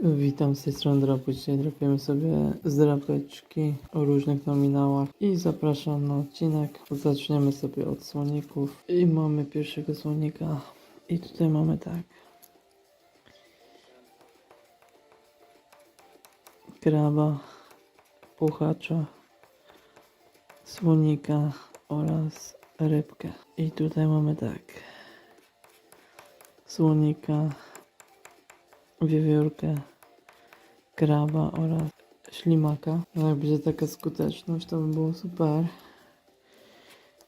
Witam z tej strony Drapu. Dzisiaj drapiemy sobie zdrapeczki o różnych nominałach i zapraszam na odcinek. Zaczniemy sobie od słoników i mamy pierwszego słonika i tutaj mamy tak. Kraba, puchacza, słonika oraz rybkę. I tutaj mamy tak. Słonika, wiewiórkę, kraba oraz ślimaka. No jak będzie taka skuteczność, to by było super.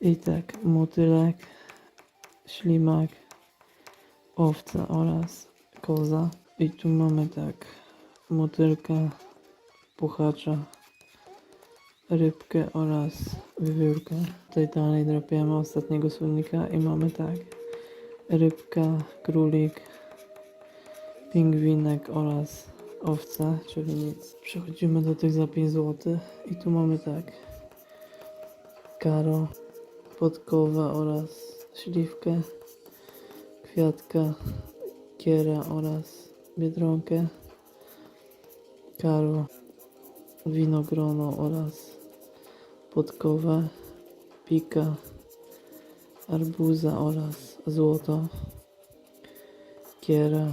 I tak, motylek, ślimak, owca oraz koza. I tu mamy tak, motylka, puchacza, rybkę oraz wiewiórkę. Tutaj dalej drapiemy ostatniego słownika i mamy tak, rybka, królik, pingwinek oraz owca, czyli nic. Przechodzimy do tych za 5 zł i tu mamy tak karo, podkowę oraz śliwkę, kwiatka, kiera oraz biedronkę, karo, winogrono oraz podkowę, pika, arbuza oraz złoto, kiera,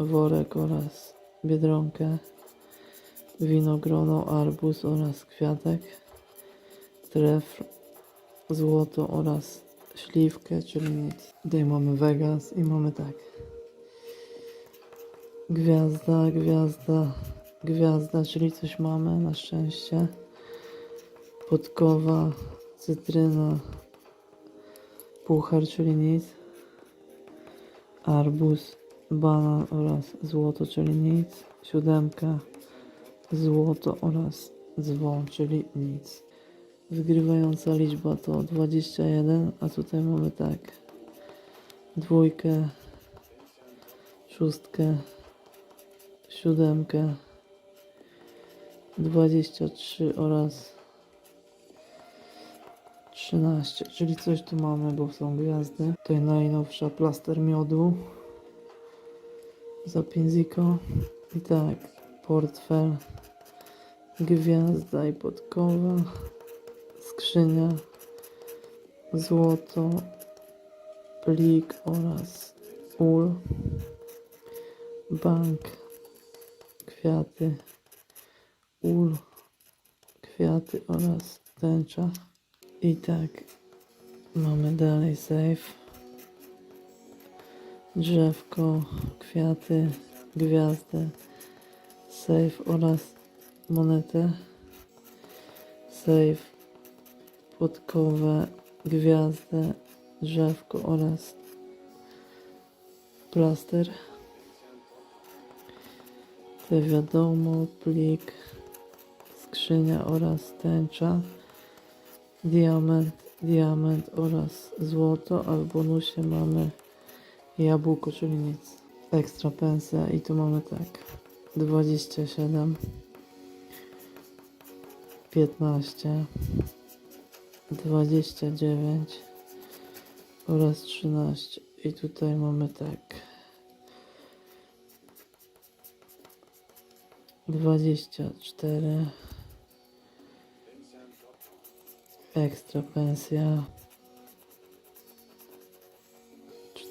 worek oraz biedronkę, winogrono, arbuz oraz kwiatek, trefl, złoto oraz śliwkę, czyli nic. Tutaj mamy Vegas i mamy tak. Gwiazda, gwiazda, gwiazda, czyli coś mamy na szczęście. Podkowa, cytryna, puchar, czyli nic. Arbuz, banan oraz złoto, czyli nic. Siódemka, złoto oraz dzwon, czyli nic. Wygrywająca liczba to 21, a tutaj mamy tak. Dwójkę, szóstkę, siódemkę, 23 oraz 13, czyli coś tu mamy, bo są gwiazdy. Tutaj najnowsza plaster miodu za 5 ziko. I tak, portfel, gwiazda i podkowa, skrzynia, złoto, plik oraz ul, bank, kwiaty, ul, kwiaty oraz tęcza. I tak, mamy dalej safe, drzewko, kwiaty, gwiazdę, safe oraz monetę, safe, podkowę, gwiazdę, drzewko oraz plaster. Te wiadomo, plik, skrzynia oraz tęcza, diament, diament oraz złoto, a w bonusie mamy jabłko, czyli nic. Ekstra pensja i tu mamy tak. 27 15 29 oraz 13 i tutaj mamy tak. 24 ekstra pensja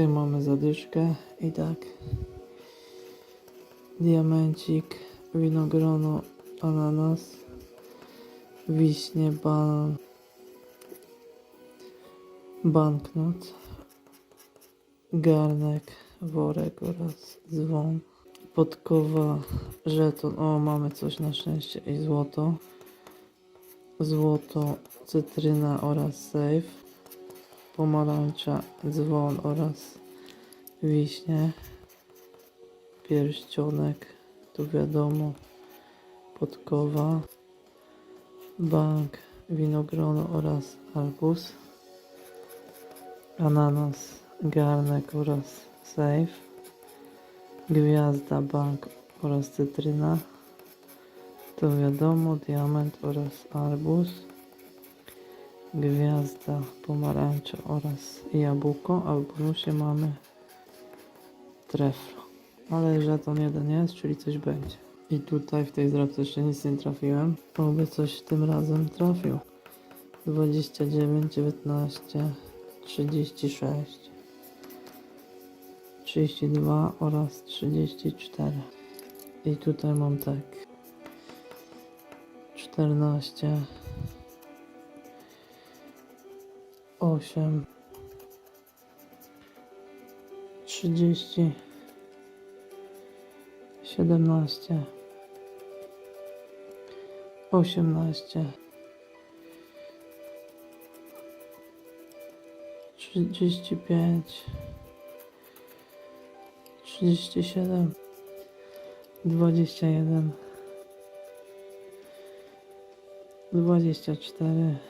Tutaj mamy zadyszkę i tak. Diamencik, winogrono, ananas, wiśnie, banan, banknot, garnek, worek oraz dzwon. Podkowa, żeton, o mamy coś na szczęście i złoto. Złoto, cytryna oraz safe. Pomarańcza, dzwon oraz wiśnie. Pierścionek, tu wiadomo. podkowa, bank, winogrono oraz arbuz, ananas, garnek oraz safe, gwiazda, bank oraz cytryna, to wiadomo, diament oraz arbuz, gwiazda, pomarańcza oraz jabłko, a w bonusie mamy treflo. Ale żeton jeden jest, czyli coś będzie. I tutaj w tej zdrabce jeszcze nic nie trafiłem. Oby coś tym razem trafił. 29, 19, 36, 32 oraz 34. I tutaj mam tak. 14, 8, 30, 17, 18, 35, 37, 21, 24,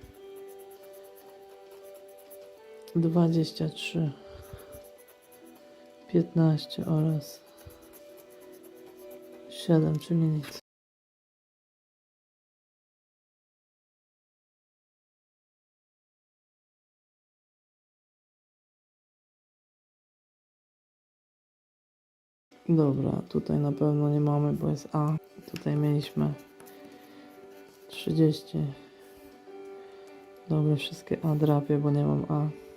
23 15 oraz 7, czyli nic. Dobra, tutaj na pewno nie mamy, bo jest A. Tutaj mieliśmy 30. Dobra, wszystkie A drapię, bo nie mam A.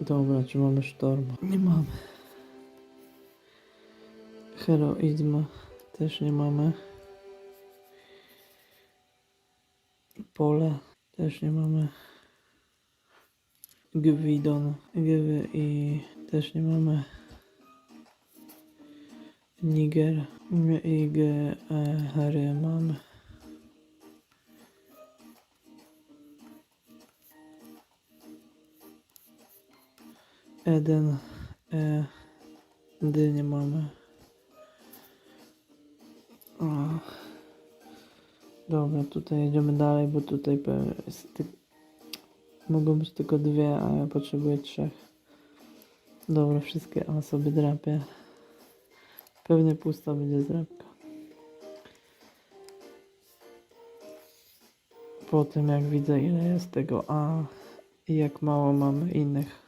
Dobra, czy mamy sztorm? Nie mamy. Heroizm też nie mamy. Pole też nie mamy. Gwidon, Gwy i też nie mamy. Niger i G, e, mamy. Eden, e, D nie mamy. O. Dobra, tutaj jedziemy dalej, bo tutaj pe- jest ty... mogą być tylko dwie, a ja potrzebuję trzech. Dobra, wszystkie A sobie drapię. Pewnie pusta będzie zdrapka. Po tym jak widzę ile jest tego A i jak mało mamy innych.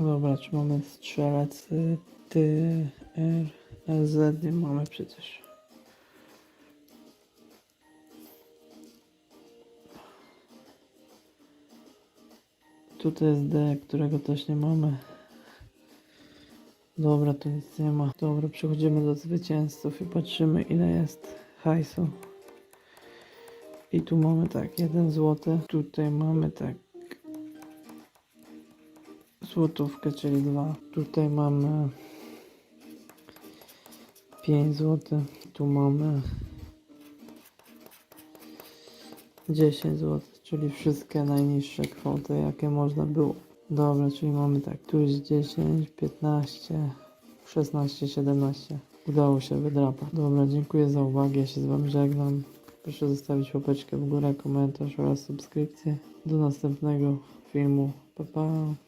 Dobra, czy mamy strzelec y, ty, R, Z, nie mamy przecież. Tutaj jest D, którego też nie mamy. Dobra, tu nic nie ma. Dobra, przechodzimy do zwycięzców i patrzymy ile jest hajsu. I tu mamy tak, jeden złoty. Tutaj mamy tak złotówkę, czyli dwa. Tutaj mamy 5 zł. Tu mamy 10 zł, czyli wszystkie najniższe kwoty, jakie można było. Dobra, czyli mamy tak, tu jest 10, 15, 16, 17. Udało się wydrapać. Dobra, dziękuję za uwagę, ja się z Wami żegnam. Proszę zostawić łapeczkę w górę, komentarz oraz subskrypcję. Do następnego filmu. Pa, pa.